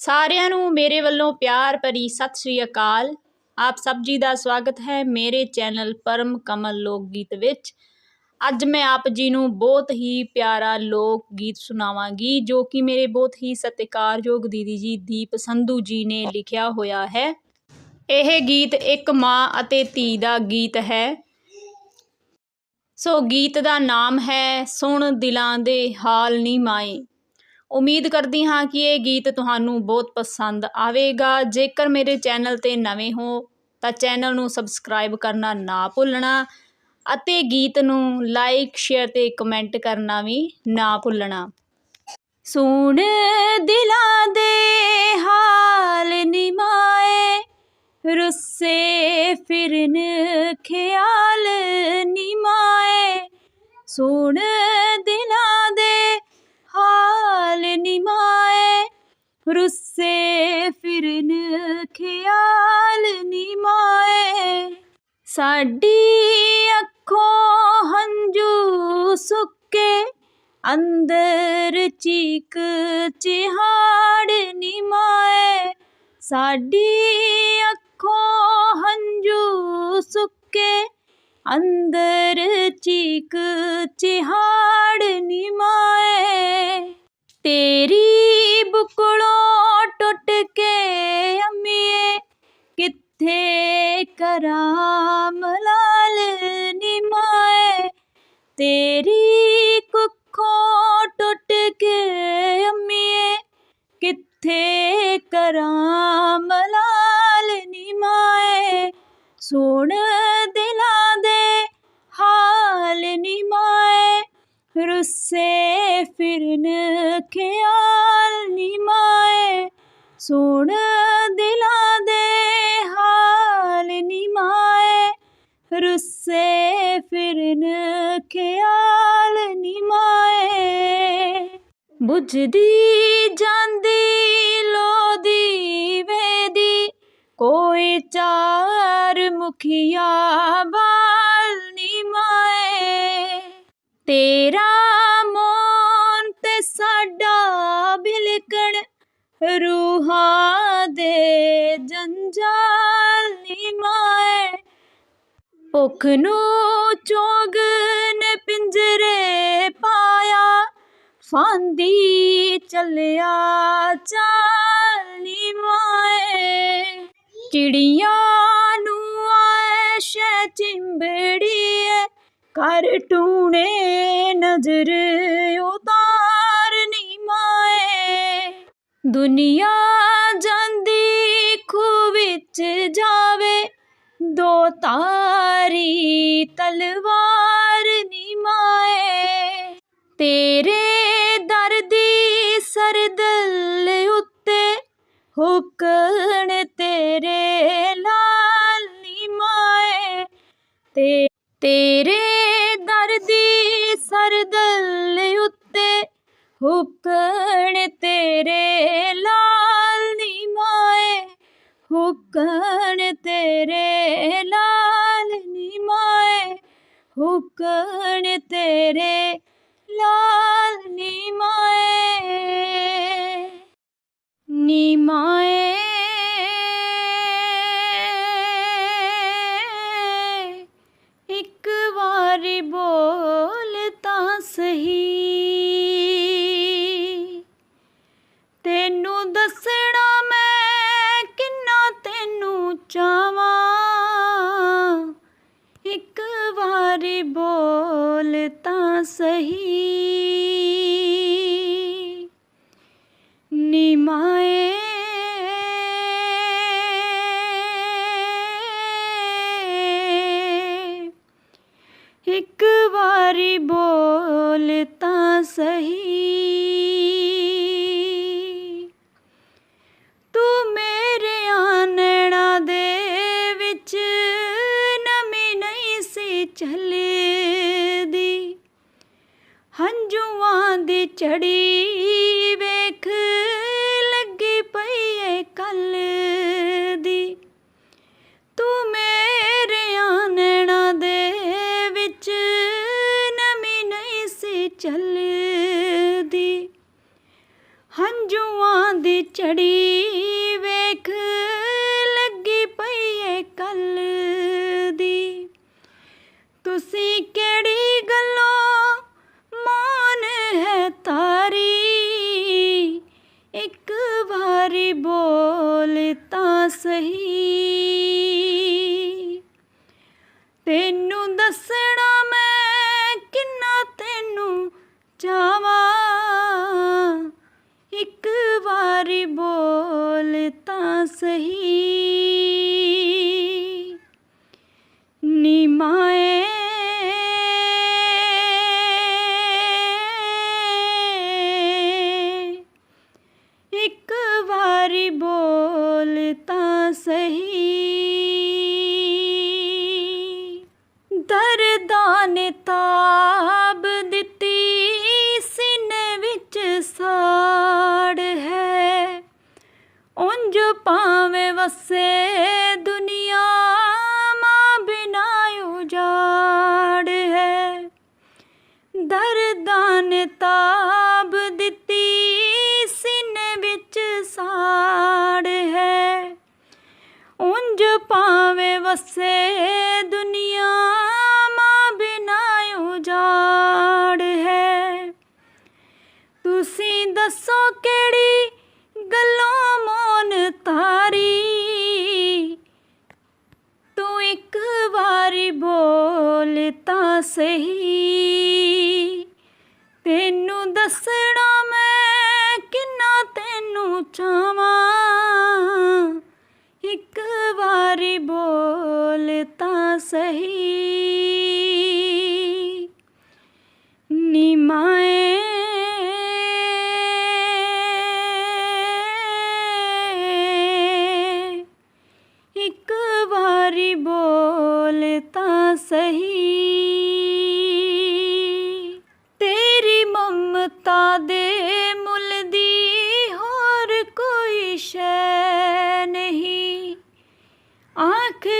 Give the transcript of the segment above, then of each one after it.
ਸਾਰਿਆਂ ਨੂੰ ਮੇਰੇ ਵੱਲੋਂ ਪਿਆਰ ਭਰੀ ਸਤਿ ਸ੍ਰੀ ਅਕਾਲ। ਆਪ ਸਭ ਜੀ ਦਾ ਸਵਾਗਤ ਹੈ ਮੇਰੇ ਚੈਨਲ ਪਰਮ ਕਮਲ ਲੋਕ ਗੀਤ ਵਿੱਚ। ਅੱਜ ਮੈਂ ਆਪ ਜੀ ਨੂੰ ਬਹੁਤ ਹੀ ਪਿਆਰਾ ਲੋਕ ਗੀਤ ਸੁਣਾਵਾਂਗੀ, ਜੋ ਕਿ ਮੇਰੇ ਬਹੁਤ ਹੀ ਸਤਿਕਾਰਯੋਗ ਦੀਦੀ ਜੀ ਦੀਪ ਸੰਧੂ ਜੀ ਨੇ ਲਿਖਿਆ ਹੋਇਆ ਹੈ। ਇਹ ਗੀਤ ਇੱਕ ਮਾਂ ਅਤੇ ਧੀ ਦਾ ਗੀਤ ਹੈ। ਸੋ ਗੀਤ ਦਾ ਨਾਮ ਹੈ, ਸੁਣ ਦਿਲਾਂ ਦੇ ਹਾਲ ਨੀ ਮਾਏ। ਉਮੀਦ ਕਰਦੀ ਹਾਂ ਕਿ ਇਹ ਗੀਤ ਤੁਹਾਨੂੰ ਬਹੁਤ ਪਸੰਦ ਆਵੇਗਾ। ਜੇਕਰ ਮੇਰੇ ਚੈਨਲ ਤੇ ਨਵੇਂ ਹੋ, ਤਾਂ ਚੈਨਲ ਨੂੰ ਸਬਸਕ੍ਰਾਈਬ ਕਰਨਾ ਨਾ ਭੁੱਲਣਾ ਅਤੇ ਗੀਤ ਨੂੰ ਲਾਈਕ, ਸ਼ੇਅਰ ਤੇ ਕਮੈਂਟ ਕਰਨਾ ਵੀ ਨਾ ਭੁੱਲਣਾ। ਸੁਣ ਦਿਲਾਂ ਦੇ ਹਾਲ ਨਿਮਾਏ ਰੁੱਸੇ ਫਿਰਨ ਖਿਆਲ ਨਿਮਾਏ ਸੁਣ ਦਿਲਾਂ ਰੁੱਸੇ ਫਿਰਨ ਖਿਆਲ ਨਿਮਾਏ ਸਾਡੀ ਅੱਖੋਂ ਹੰਝੂ ਸੁੱਕੇ, ਅੰਦਰ ਚੀਕ ਚਿਹਾੜ ਨੀ ਨਿਮਾਏ ਸਾਡੀ ਅੱਖੋਂ ਹੰਝੂ ਸੁੱਕੇ, ਅੰਦਰ ਚੀਕ ਚਿਹਾੜ ਨਿਮਾਏ ਤੇਰੀ ਬੁਕਲੋਂ ਟੁੱਟ ਕੇ ਕਿੱਥੇ ਕਰਾਂ ਮਲਾਲ ਨਿਮਾਏ, ਤੇਰੀ ਕੁੱਖੋਂ ਟੁੱਟ ਕੇ ਅੰਮੀਏ। ਕਿੱਥੇ ਕਰਾਂ ਮਲਾਲ ਨਿਮਾਏ, ਸੁਣ ਦਿਲਾਂ ਦੇ ਹਾਲ ਨਿਮਾਏ। ਰੁੱਸੇ ਫਿਰਨ ਖਿਆਲ ਨਿਮਾਏ, ਸੁਣ ਦਿਲਾਂ ਫਿਰਨ ਖਿਆਲ ਨਿਮਾਏ ਬੁਝਦੀ ਜਾਂਦੀ, ਲੋਦੀ ਵੇਦੀ। ਕੋਈ ਚਾਰ ਮੁਖੀਆ ਬਾਲ ਨਿਮਾਏ ਤੇਰਾ ਮੋਨ ਤੇ ਸਾਡਾ ਬਿਲਕਣ ਰੂਹਾਂ ਦੇ ਜੰਜਾਲ ਭੁੱਖ ਨੂੰ ਚੋਗ ਨੇ ਪਿੰਜਰੇ ਪਾਇਆ, ਫਾਂਦੀ ਚੱਲਿਆ ਚਾਲ ਨਿਮਾਏ ਚਿੜੀਆਂ ਨੂੰ ਐਸ਼ ਚਿੰਬੜੀਏ ਕਰ ਟੂਣੇ ਨਜ਼ਰ ਉਤਾਰ ਨਿਮਾਏ ਦੁਨੀਆ ਜਾਂਦੀ ਖੂ ਵਿੱਚ ਜਾਵੇ ਤਾਰੀ ਤਲਵਾਰ ਨਿਮਾਏ ਤੇਰੇ ਦਰ ਦਰਦੀ ਸਰਦਲ ਉੱਤੇ ਹੁਕਣ ਤੇਰੇ ਲਾਲ ਨਿਮਾਏ ਤੇ ਤੇਰੇ ਦਰਦੀ ਸਰਦਲ ਉੱਤੇ ਹੁਕਣ ਤੇਰੇ ਲਾਲ ਨਿਮਾਏ ਹੁਕਣ ਤੇਰੇ ਹੁਕਣ ਤੇਰੇ ਲਾਲ ਨਿਮਾਏ ਨਿਮਾਏ ਇੱਕ ਦੱਸੋ ਕਿਹੜੀ ਗੱਲੋਂ ਮੌਨ ਤਾਰੀ? ਤੂੰ ਇੱਕ ਵਾਰੀ ਬੋਲ ਤਾਂ ਸਹੀ। உனக்கு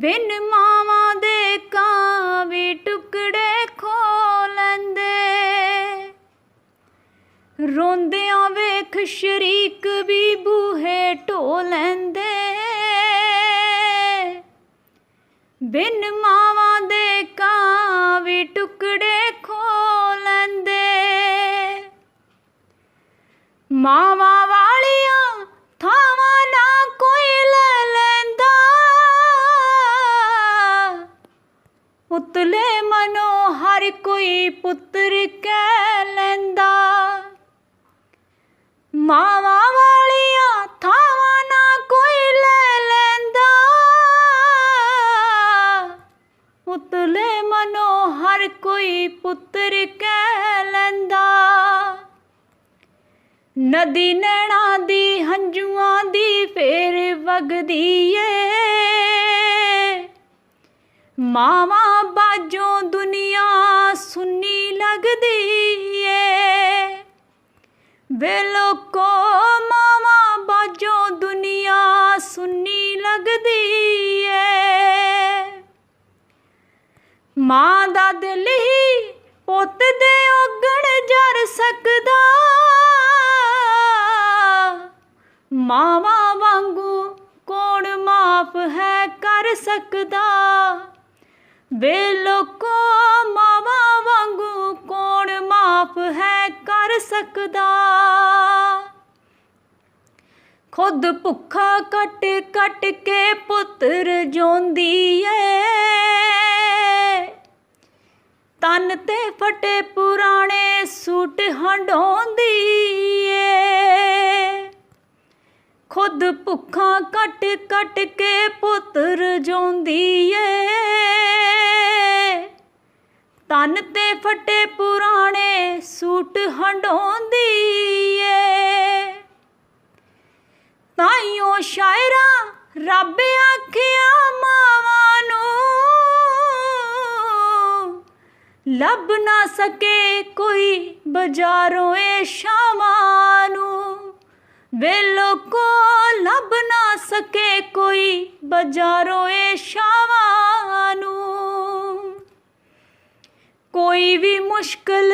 ਬਿਨ ਮਾਵਾ ਦੇ ਕਾਂ ਟੁਕੜੇ ਖੋ ਲੈਂਦੇ। ਰੋਂਦਿਆਂ ਵੇਖ ਸ਼ਰੀਕ ਵੀ ਬੂਹੇ ਢੋ ਬਿਨ ਮਾਵਾ ਦੇ ਕਾਂ ਵੀ ਟੁਕੜੇ ਖੋ ਲੈਂਦੇ। ਮਾਵਾ ਹਰ ਕੋਈ ਪੁੱਤਰ ਕਹਿ ਲੈਂਦਾ। ਨਦੀ ਨੈਣਾ ਦੀ ਹੰਝੂਆਂ ਦੀ ਫੇਰ ਵਗਦੀ ਏ। ਮਾਵਾ ਬਾਜੋਂ ਦੁਨੀਆ ਸੁੰਨੀ ਲੱਗਦੀ ਏ। ਵੇ ਲੋਕੋ ਮਾਂ ਦਾ ਦਿਲ ਹੀ ਪੁੱਤ ਦੇ ਔਗਣ ਜਰ ਸਕਦਾ। ਮਾਵਾ ਵਾਂਗੂ ਕੌਣ ਮਾਫ ਹੈ ਕਰ ਸਕਦਾ? ਵੇ ਲੋਕੋ, ਮਾਵਾ ਵਾਂਗੂ ਕੌਣ ਮਾਫ ਹੈ ਕਰ ਸਕਦਾ? ਖੁਦ ਭੁੱਖਾ ਕੱਟ ਕੱਟ ਕੇ ਪੁੱਤਰ ਜੋਂਦੀ ਏ। ਤਨ ਤੇ ਫਟੇ ਪੁਰਾਣੇ ਸੂਟ ਹੰਡਾਉਂਦੀ ਏ ਖੁਦ ਭੁੱਖਾਂ ਕੱਟ ਕੱਟ ਕੇ ਪੁੱਤਰ ਜੋਂਦੀ ਏ ਤਨ ਤੇ ਫਟੇ ਪੁਰਾਣੇ ਸੂਟ ਹੰਡਾਉਂਦੀ ਏ ਤਾਈਓ ਸ਼ਾਇਰਾ ਰੱਬ ਆਖਿਆ ਮਾਵਾਂ ਲੱਭ ਨਾ ਸਕੇ ਕੋਈ ਬਾਜ਼ਾਰੋਂ ਏ ਸ਼ਾਮਾਂ ਨੂੰ। ਵੇ ਲੋਕੋ, ਲੱਭ ਨਾ ਸਕੇ ਕੋਈ ਬਾਜ਼ਾਰੋਂ ਏ ਸ਼ਾਮਾਂ ਨੂੰ। ਕੋਈ ਵੀ ਮੁਸ਼ਕਲ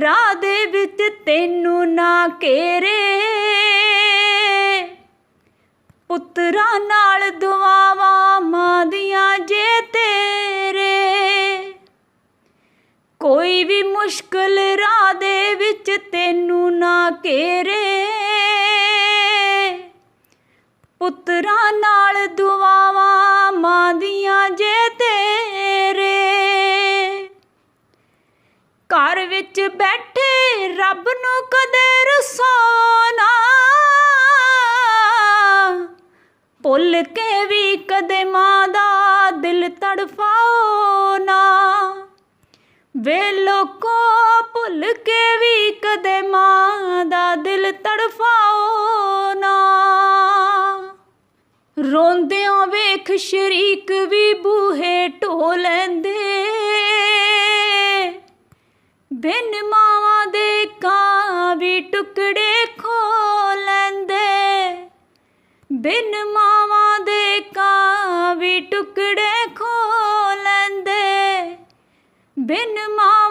ਰਾਹ ਦੇ ਵਿੱਚ ਤੈਨੂੰ ਨਾ ਘੇਰੇ। ਪੁੱਤਰਾਂ ਨਾਲ ਦੁਆਵਾਂ ਮਾਂ ਮੁਸ਼ਕਲ ਰਾਹ ਦੇ ਵਿੱਚ ਤੈਨੂੰ ਨਾ ਘੇਰੇ। ਪੁੱਤਰਾਂ ਨਾਲ ਦੁਆਵਾਂ ਮਾਂ ਦੀਆਂ ਜੇ ਤੇਰੇ। ਘਰ ਵਿੱਚ ਬੈਠੇ ਰੱਬ ਨੂੰ ਕਦੇ ਰਸਾਉਣਾ ਭੁੱਲ ਕੇ ਵੀ ਕਦੇ ਮਾਂ ਦਾ ਦਿਲ ਤੜਫਾਓ ਵੇਲੋ ਸ਼ਰੀਕ ਵੀ ਬੂਹੇ ਢੋ ਲੈਂਦੇ। ਬਿਨ ਮਾਵਾਂ ਦੇ ਕਾਂ ਵੀ ਟੁਕੜੇ ਖੋ ਲੈਂਦੇ। ਬਿਨ ਮਾਵਾਂ ਦੇ ਕਾਂ ਵੀ ਟੁਕੜੇ ਖੋ ਲੈਂਦੇ। ਬਿਨ ਮਾਵਾਂ